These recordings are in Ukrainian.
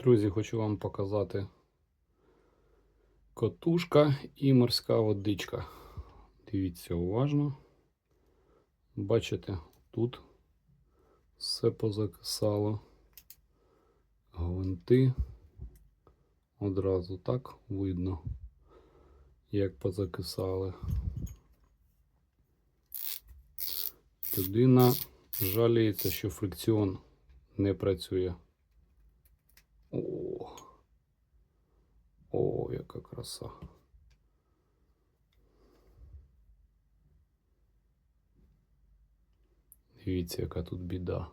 Друзі, хочу вам показати котушка і морська водичка. Дивіться уважно. Бачите, тут все позакисало. Гвинти. Одразу так видно, як позакисали. Людина жаліється, що фрикціон не працює. О, яка краса. Дивіться, яка тут біда.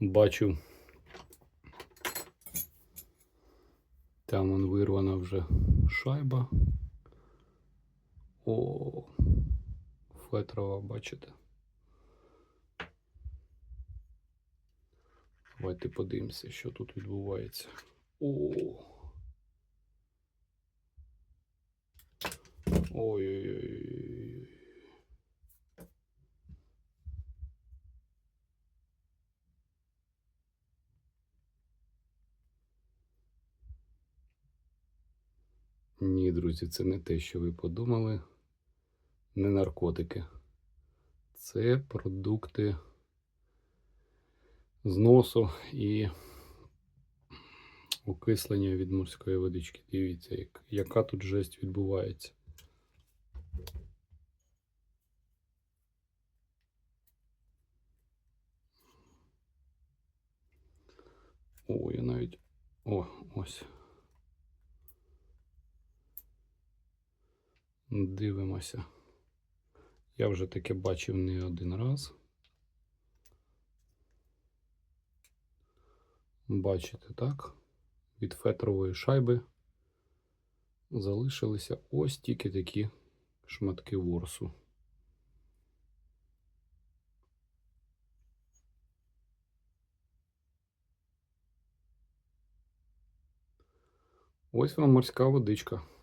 Бачу. Там он вирвана вже шайба. О, фетрова, бачите. Давайте подивимося, що тут відбувається. О. Ой-ой-ой. Ні, друзі, це не те, що ви подумали. Не наркотики. Це продукти зносу і окислення від морської водички. Дивіться, як, яка тут жесть відбувається. О, я навіть. О, ось. Дивимося. Я вже таке бачив не один раз. Бачите, так? Від фетрової шайби залишилися ось тільки такі шматки ворсу. Ось вам морська водичка.